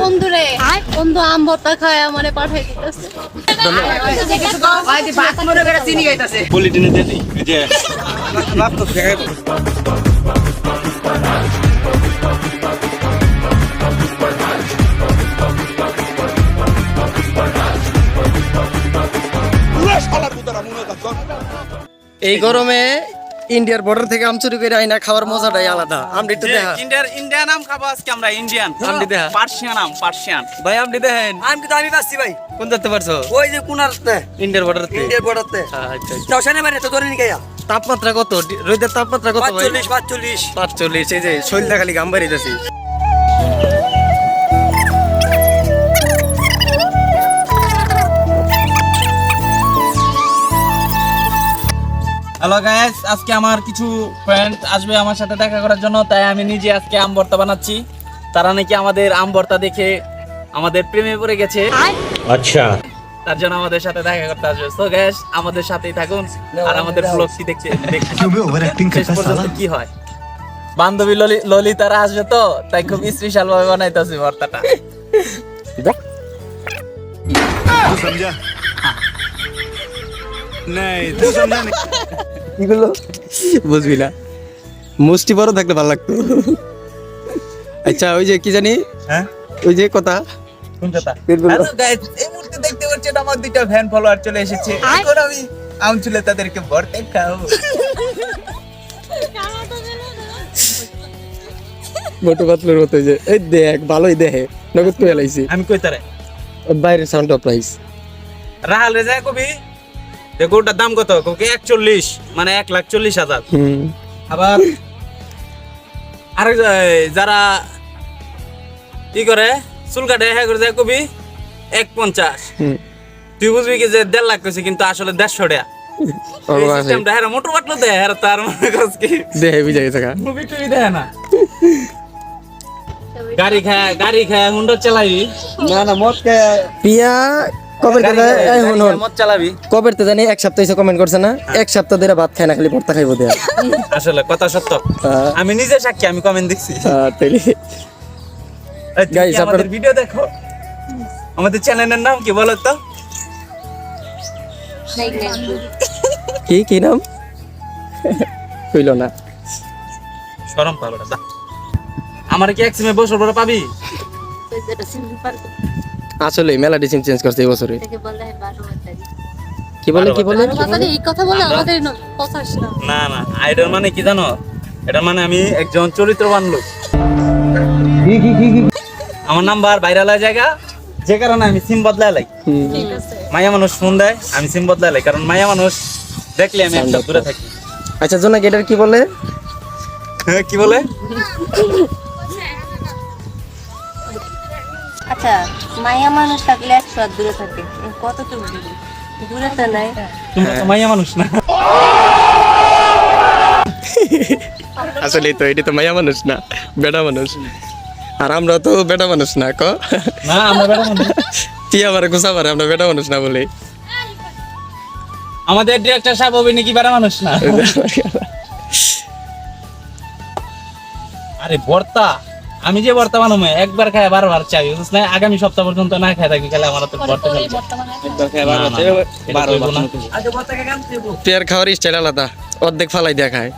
বন্ধুরে। বন্ধু আম ভর্তা খায় মানে পাঠাই দিতেছে। পলিটিনে দিদি যে এই গরমে ইন্ডিয়ার বর্ডার থেকে আম চুরি করে আইনা খাওয়ার মজাটাই আলাদা। আমটি একটু দেখা ইন্ডিয়ার ইন্ডিয়ান নাম খাব আজকে আমরা ইন্ডিয়ান। আমটি দেখা। পার্সিয়ান নাম পার্সিয়ান। ভাই আমটি দেখেন আমি তো আমি পাচ্ছি ভাই। কোন দেখতে পারছ? ওই যে কোনারতে ইন্ডিয়ার বর্ডার ইন্ডিয়ার বর্ডারতে আচ্ছা আচ্ছা। দশানে বাইরে তো ধরে নিয়ে গায়া। তাপমাত্রা কত? রোদের তাপমাত্রা কত ভাই? পাঁচচল্লিশ পাঁচচল্লিশ। পাঁচচল্লিশ এই যে শৈল খালি গাম বাড়িতেছি হ্যালো গায়েস আজকে আমার কিছু ফ্রেন্ড আসবে আমার সাথে দেখা করার জন্য তাই আমি নিজে আজকে আম ভর্তা বানাচ্ছি। তারা নাকি আমাদের আম ভর্তা দেখে আমাদের প্রেমে পড়ে গেছে। আচ্ছা। তার জন্য আমাদের সাথে দেখা করতে আসবে। সো গ্যাস আমাদের সাথেই থাকুন আর আমাদের ব্লগটি দেখতে দেখতে কি হয়? বান্ধবী ললি ললি তারা আসবে তো তাই খুব স্পেশাল ভাবে বানাইতেছি ভর্তাটা। এগুলো? বুঝবি না। মুষ্টি বড় থাকলে ভালো লাগতো। আচ্ছা ওই যে কি জানি? হ্যাঁ? ওই যে কথা। কোন এই মুহূর্তে দেখতে পাচ্ছেন আমার দুইটা ফ্যান ফলোয়ার চলে এসেছে। এখন আমি আম চুলে তাদেরকে ভর্তা খাব মোটু পাতলের মতো ওই যে এই দেখ ভালোই দেখে। নগদ লাইছি। আমি কই তারে? বাইরের সাউন্ড অফ প্রাইস রাহাল রে যায় কবি। দেখো ওটার দাম কত? কোকে একচল্লিশ মানে এক লাখ চল্লিশ হাজার। আবার আরেক যারা কি করে? চুল কাটে হ্যাঁ করে যায় কবি এক পঞ্চাশ। তুই বুঝবি কি যে দেড় লাখ কইছে কিন্তু আসলে দেড়শো টাকা। সিস্টেমটা হ্যাঁ মোটর কাটলো দেয় হ্যাঁ তার মনে করছ কি? দেখে বুঝা গেছে মুভি টুবি দেয় না। গাড়ি খায় গাড়ি খায় হুন্ডা চালাবি না না মদ পিয়া কবে এই হুন হুন মদ চালাবি। কবে তো জানি এক সপ্তাহ এসে কমেন্ট করছে না। এক সপ্তাহ ধরে ভাত খায় না খালি ভর্তা খাইবো দেয়া। আসলে কথা সত্য। আমি নিজে সাক্ষী আমি কমেন্ট দেখছি তাইলে। আপনার- ভিডিও দেখো। আমাদের চ্যানেলের নাম কি বলো তো? কি কি নাম? না। শরম পাবে না আমার কি এক সিমে বছর পরে পাবি? আসলে মেলা ডিসিম চেঞ্জ করছে এই বছরে কি বলে কি বলে এই কথা বলে আমাদের কথা না। না না আইডল মানে কি জানো? এটা মানে আমি একজন চরিত্রবান লোক। আমার নাম্বার ভাইরাল হয়ে জায়গা যে কারণে আমি সিম বদলাই লাই। ঠিক আছে। মায়া মানুষ ফোন দেয় আমি সিম বদলাই লাই কারণ মায়া মানুষ দেখলে আমি একটা দূরে থাকি। আচ্ছা জোনাক এটার কি বলে? কি বলে? আচ্ছা মায়া মানুষ থাকলে একশো হাত দূরে থাকে। কতটুকু দূরে? দূরে তো নাই। তোমরা তো মাইয়া মানুষ না। আসলে তো এটি তো মায়া মানুষ না বেটা মানুষ। আর আমরা তো বেটা মানুষ না ক? না আমরা বেটা মানুষ। তুই আমার গুছা পারে আমরা বেটা মানুষ না বলে? আমাদের ডিরেক্টর সাহেব অভিনয় কি বেটা মানুষ না? আরে ভর্তা আমি যে বর্তমান বানাবো একবার খায় বারবার চাই বুঝছ না আগামী সপ্তাহ পর্যন্ত না খায় থাকি খেলে আমার তো না। খাওয়ার স্টাইল আলাদা অর্ধেক ফালাই দেখা খায়।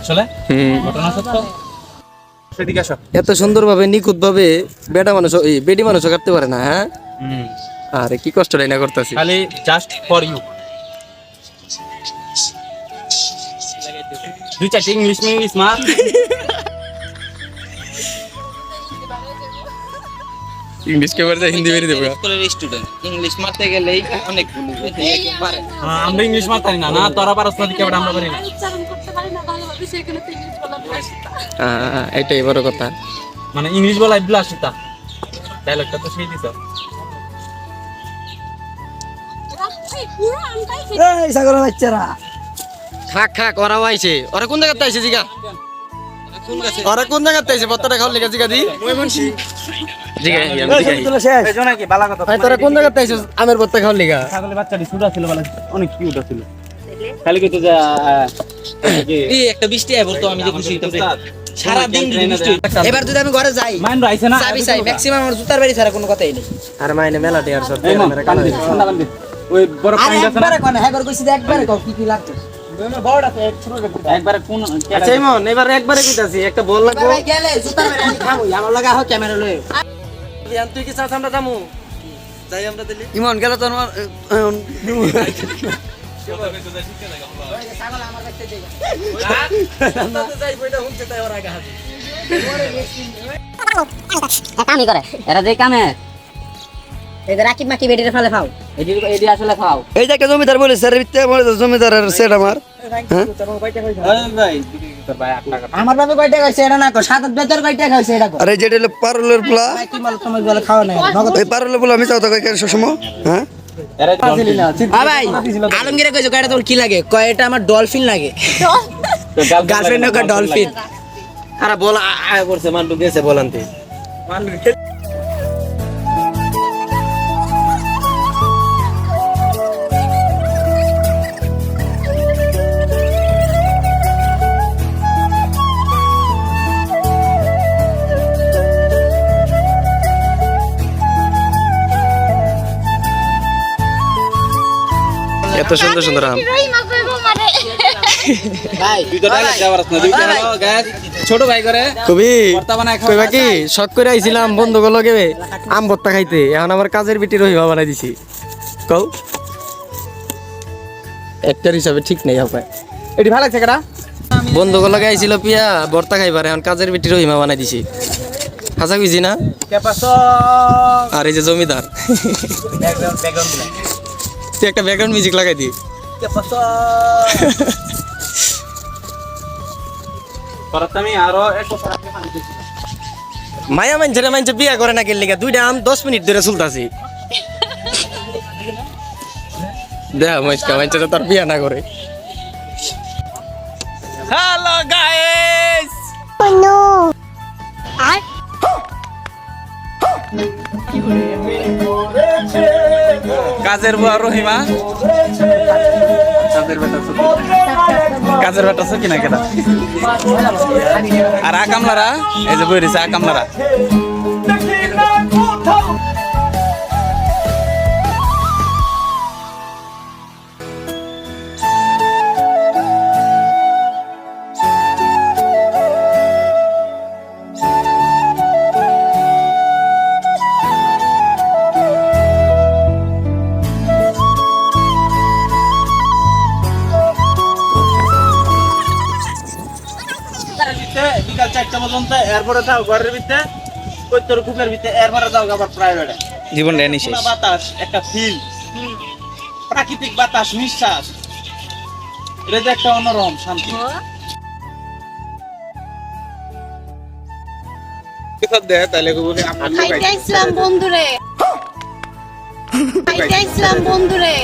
আসলে? হুম। ঘটনা সত্য? এত সুন্দরভাবে নিখুঁত ভাবে বেটা মানুষ এই বেডি মানুষও কাটতে পারে না হ্যাঁ? আরে কি কষ্ট না করতেছি। খালি জাস্ট ফর ইউ দুই চারটে ইংলিশ ইংলিশ মা। ইংলিশ কে বলতে হিন্দি বেরিয়ে দেবো। স্কুলের স্টুডেন্ট ইংলিশ মারতে গেলেই অনেক পারে। হ্যাঁ, আমরা ইংলিশ মারতারি না না তোরা পারস না দিকে আমরা পারি না। উচ্চারণ করতে পারি না ভালোভাবে সেখানে তো ইংলিশ বলা ভাষা এটাই বড় কথা। মানে ইংলিশ বলা বিলাসিতা ডায়লগটা তো। সেই দিছ। পুরো এই সাগর বাচ্চারা। খাক খাক ওরা আইছে। ওরা কোন জায়গাতে আইছে জিগা? ওরা কোন জায়গাতে আইছে? বত্তাটা খাওয়ার লেগে জিগা দি। জিগা আমি জিগা তুলো শেষ। এই জন্য কি বালা কথা ভাই তোরা কোন জায়গাতে আইছিস আমের বত্তা খাওয়ার লেগা। ছাগলের বাচ্চাটি ছোট ছিল বলে। অনেক কিউট ছিল। খালি কিন্তু যা এই একটা বৃষ্টি আইবো তো আমি যে খুশি হইতাম সারা দিন বৃষ্টি এবার যদি আমি ঘরে যাই মাইন রাইছে না চাবি চাই ম্যাক্সিমাম আমার জুতার বাড়ি ছাড়া কোনো কথাই নেই। আর মাইনে মেলা টিয়ার সব এই কান দি ঠান্ডা কান দি ওই বড় আর আছে না? একবারে কোন একবার কইছি একবারে কও কি একবারে আচ্ছা একটা বল লাগবো। গেলে জুতার বাড়ি আমি খাব আমার লাগা হোক ক্যামেরা লয়ে। বিয়ান তুই কি চাস আমরা যামু? যাই আমরা দিলি। ইমন গেল তো আমার কামই করে। এরা যে কামে। এই যে রাকিব মাকি বেডিরে ফেলে খাও এটি এটি আসলে খাও এই যে জমিদার বলে স্যার আমার জমিদারের সেট আমার। আমার বাবা কয়টা খাইছে এটা না কো সাত বেতর কয়টা খাইছে এটা কো। আর যেটা হলো পারুলের পোলা? কি মাল তোমার বলে খাওয়া নাই? নগদ ওই পোলা আমি চাও তো সময় হ্যাঁ? আ ভাই আলমগীরে কইছো কয়টা তোর কি লাগে? কয় এটা আমার ডলফিন লাগে। Girlfriend dolphin? আরে বল আয় করছে মান্টু গেছে বলান্তে। এত সুন্দর সুন্দর আম। ছোট ভাই করে। কবি কইবা কি শখ করে আইছিলাম বন্ধু গুলো গেবে আম ভর্তা খাইতে। এখন আমার কাজের বিটি রহিমা বানাই দিছি। কও? একটার হিসাবে ঠিক নেই হবে। এটি ভালো লাগছে কেডা? বন্ধু গুলো আইছিল পিয়া ভর্তা খাইবার এখন কাজের বিটি রহিমা বানাই দিছি। হাসা কইছি না? আর এই যে জমিদার। তুই একটা ব্যাকগ্রাউন্ড মিউজিক লাগাই দি। আরও মায়া মানছে রে মানছে বিয়া করে না গেলি দুইটা আম দশ মিনিট ধরে চলতাছি। দেয়া মাইসকা মানছে তো তার বিয়া না করে। হ্যালো গাইস কাজের বুয়া রহিমা। কাজের বেটা। কাজের বেটা কিনা কেনা আর আকামলারা এই যে বই রয়েছে আকামলারা এরপরে যাও ঘরের ভিতরে কৈতর কুকের ভিতরে এরপরে যাও আবার প্রাইভেটে জীবন রেনি শেষ। বাতাস একটা ফিল প্রাকৃতিক বাতাস নিঃশ্বাস। এটা যে একটা অন্যরকম শান্তি। বন্ধুরে। বন্ধুরে।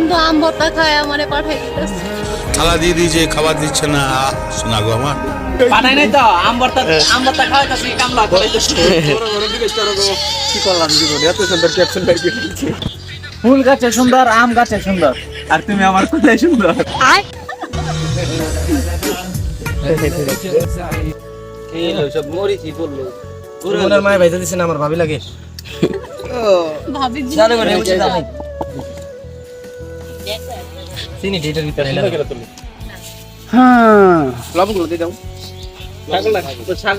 বন্ধু আম ভর্তা খায় আমারে পাঠাই দিতেছে। থালা দিয়ে দিয়েছে খাবার দিচ্ছে না শোনা গো আমার। পাঠাই নাই তো আম ভর্তা আম ভর্তা খাওয়াইতাছি কামলা করাইতাছি কি করলাম জীবনে? এত সুন্দর ক্যাপশন করে দিয়েছে। ফুল গাছে সুন্দর আম গাছে সুন্দর। আর তুমি আমার কোথায় সুন্দর জীবনের মায় ভাইজা দিছে না আমার ভাবি লাগে? ভাবি চিনি ডেটের ভিতরে লবণগুলো দিয়ে দাও।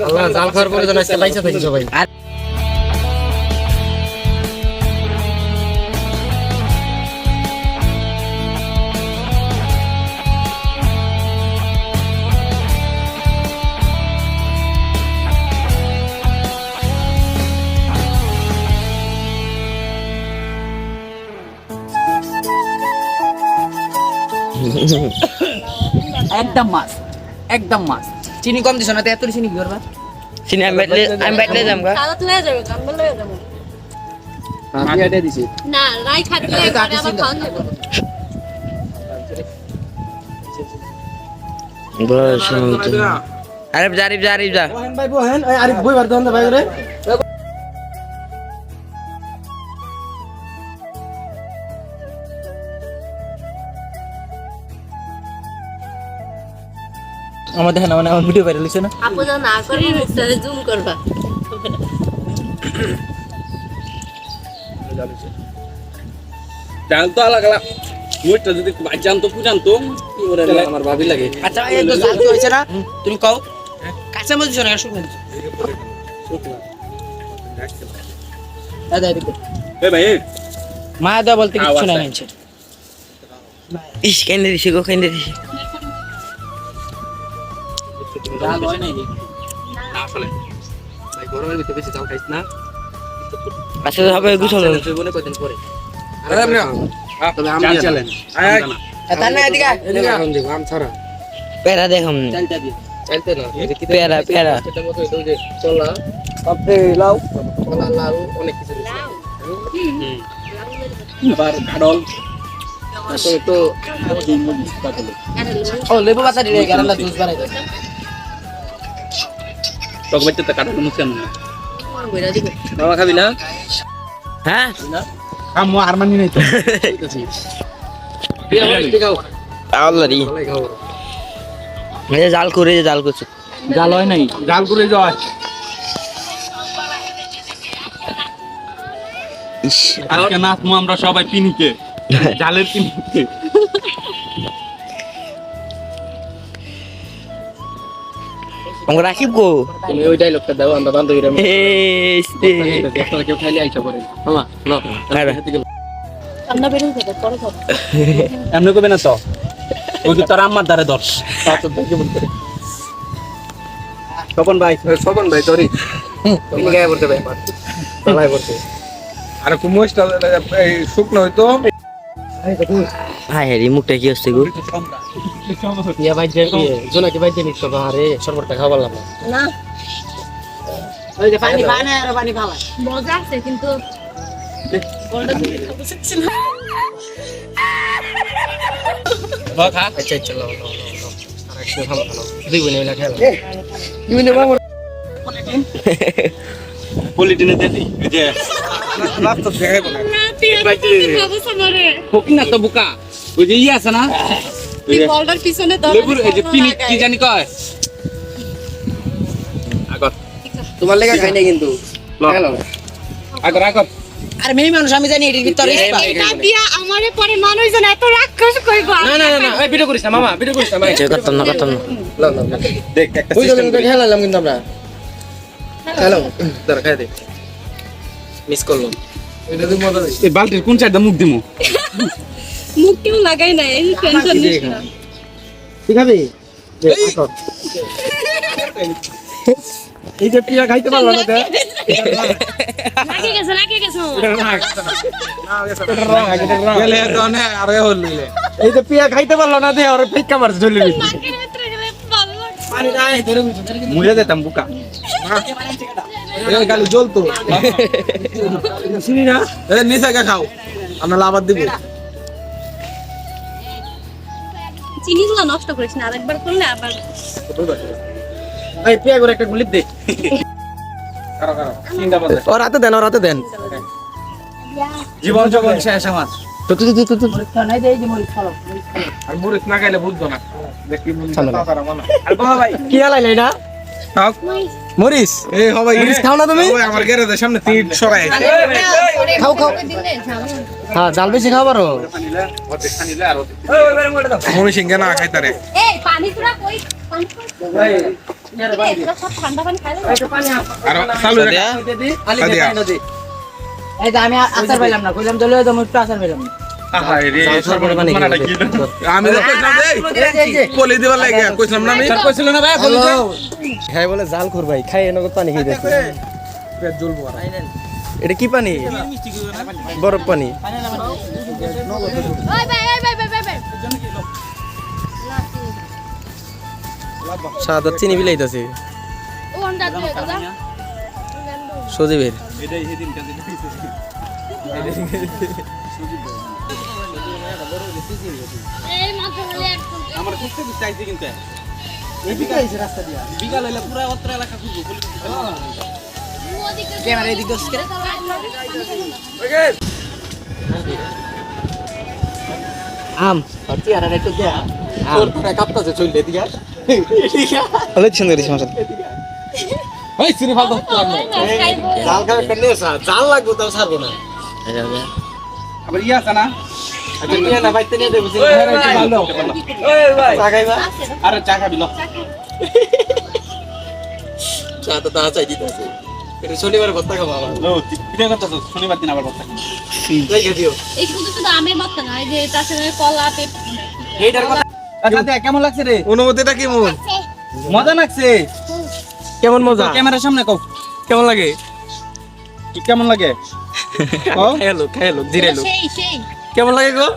আল্লাহ জাল খাওয়ার পরে যেন আজকে লাইসা থাকি সবাই। একদম মাছ একদম মাছ চিনি কম দিছ না তো এত চিনি কি করবা? চিনি আমি বাইটলে আমি বাইটলে যাম গা। সাদা তুলে যাবে কামবে লয়ে যাব। আমি এটা দিছি। না রাই এই তো আবার খাওয়া যাবে। আরে জারিফ জারিফ যা বহেন ভাই বহেন আরিফ বই বার দেন ভাই রে আমার দেখেন মানে আমার ভিডিও ভাইরাল হইছে না। আপু যা না করবে মুখটারে জুম করবা। জাল তো আলাদা। যদি জানতো জানতো। আমার ভাবি লাগে। আচ্ছা এই তো জাল হইছে না। তুমি কও। কাঁচা মরিচ না শুকনো দাদা দেখো এ ভাই মা দা বলতে কিছু না নিচ্ছে ইস কেন্দ্রে দিছি গো কেন্দ্রে দিছি। জাল হয় নাই আসলে। ভাই গরমের ভিতরে বেশি চাল খাইছ না। আচ্ছা হবে গুছল। মনে কদিন পরে। আরে আপনি তবে আমি চলেন তার না এদিকে আম ছাড়া। পেরা দেখাম চালটা দি চালতে না পেরা পেরা সেটা মতো ওই যে চলা। আপনি লাও কলা লাউ অনেক কিছু আবার কাডল তারপরে তো ও লেবু পাতা দিলে গারালা জুস বানাই দাও টক মুছে বাবা খাবি না? হ্যাঁ? আমু আর মানি নাই তো। আল্লাহ রি জাল করে যে জাল করছে জাল হয় নাই? জাল করে যায় আজকে নাচমু আমরা সবাই পিনিকে। জালের পিনিকে। আমরা রাখিব গো। তুমি ওই ডায়লগটা দাও আমরা বান্ধবীরা কেউ খাইলে আইসা পড়েন মামা না ঠান্ডা বেরোন থেকে পরে খাব এমনি কবে না তো? ওই যে তোর আম্মার দ্বারে দর্শ স্বপন ভাই। স্বপন ভাই সরি তুমি গায়ে পড়তে ভাই পড়তে। আর শুকনো হইতো। হাই হ্যাঁ মুখটা কি হচ্ছে গো? ইয়া ভাই যে জোনাকি ভাই যে নিচ্ছ বাহারে সরবরটা খাওয়ালাম না। ওই যে পানি পানি আর পানি খাওয়া মজা আছে কিন্তু বলটা তুমি খাব শিখছি না। আচ্ছা আচ্ছা লাও লাও লাও আর একটু খাব খাও দুই বোনে মিলে খেলাম পলিটিনে দিদি যে। খাব সামরে ফকিং না তো বুকা। ওই যে ইয়ে আছে না? তুই বলটার পিছনে লেবুর এই যে পিনি কি জানি কয়? আগত তোমার লেগা খাই নাই কিন্তু। আগত আগত আর মেয়ে মানুষ আমি জানি এটির ভিতরে এটা দিয়া আমারে পরে মানুষজন এত রাক্ষস কইবা না না না এই ভিডিও করিস না মামা ভিডিও করিস না ভাই করতাম না করতাম না। দেখ একটা কিন্তু খেলালাম কিন্তু আমরা। দাঁড়া খাই দে। মিস করলাম এই বালতির কোন সাইডটা মুখ দিমু? মুখ কেউ লাগাই নাই এই টেনশন নিস না। ঠিক আছে? এই। যে পিয়া খাইতে পারল না না এই যে পিয়া খাইতে পারল না দে আর ফিক্কা মারছে নাই মুড়ে দিতাম বুকা। এই গালি জ্বলতো চিনি না? খাও। আমরা লাভার দিব। চিনিগুলো নষ্ট করিস না আরেকবার করলে আবার এই করে একটা গুলিপ দে ও রাতে দেন ও রাতে দেন জীবন শেষ আমার তো তুই তুই তুই নাই দেই যে খালো আর মুড়িস না খাইলে বুঝতো না দেখি মুড়িস তারা মনে আর বাবা ভাই কি না খাও মরিস এই হবাই মরিচ খাও না তুমি? আমার গ্যারেজের সামনে তিন সরাই খাও খাও হ্যাঁ জাল বেশি খাও পারো সিংহে না খাইতারে এই পানি পুরা কই? পানি কই? এগুলো সব ঠান্ডা পানি খাইলে আর চালু রে। আলি আদিয়া। দে এই যে আমি আচার পাইলাম না কইলাম চলে যাব একটু আচার পাইলাম না। মানে জাল কর ভাই খাই এনগত পানি খাই দেখো। পেট জ্বলবো এটা কি পানি? বরফ পানি। ওই ভাই ওই ভাই ভাই ভাই ভাই। সাদা চিনি বিলাইতাছে সজীবের। আমার খুঁজতে খুঁজতে কিন্তু। বিকাল হইলে পুরা অত্র এলাকা খুঁজবো। ক্যামেরা এদিক করে আম। সত্যি আর একটু দেয়া তোর তোরা কাঁপতাছে চললে এদিকে। অনেক সুন্দর সমস্যা এই সিনে ফালতু লাগবে জাল খাবে কেন জাল লাগবে তাও ছাড়বো না। আবার ইয়ে আছে না? আচ্ছা নিয়ে না বাইতে নিয়ে দেবো চা খাইবা আরে চা খাবি চা তো তা চাই দিতেছে এটা শনিবার ভত্তা খাব আবার। লো ভিডিও করতেছ শনিবার দিন আবার কথা লেগে দিও এই শুধু শুধু আমের মতো না এই যে তার সঙ্গে কলা পেঁপে এইটার কথা আচ্ছা কেমন লাগছে রে? অনুমতিটা কেমন মজা লাগছে? কেমন মজা? ক্যামেরার সামনে কও। কেমন লাগে? কি কেমন লাগে? কও। খেলো খেলো ধীরে লো সেই সেই। কেমন লাগে গো?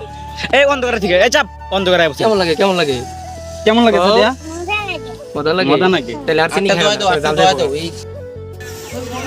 এই বন্ধ করে ঠিক আছে এই চাপ বন্ধ করে কেমন লাগে কেমন লাগে? কেমন লাগে সাদিয়া? মজা লাগে। মজা নাকি? তাহলে আর চিনি খাই জাল দেবো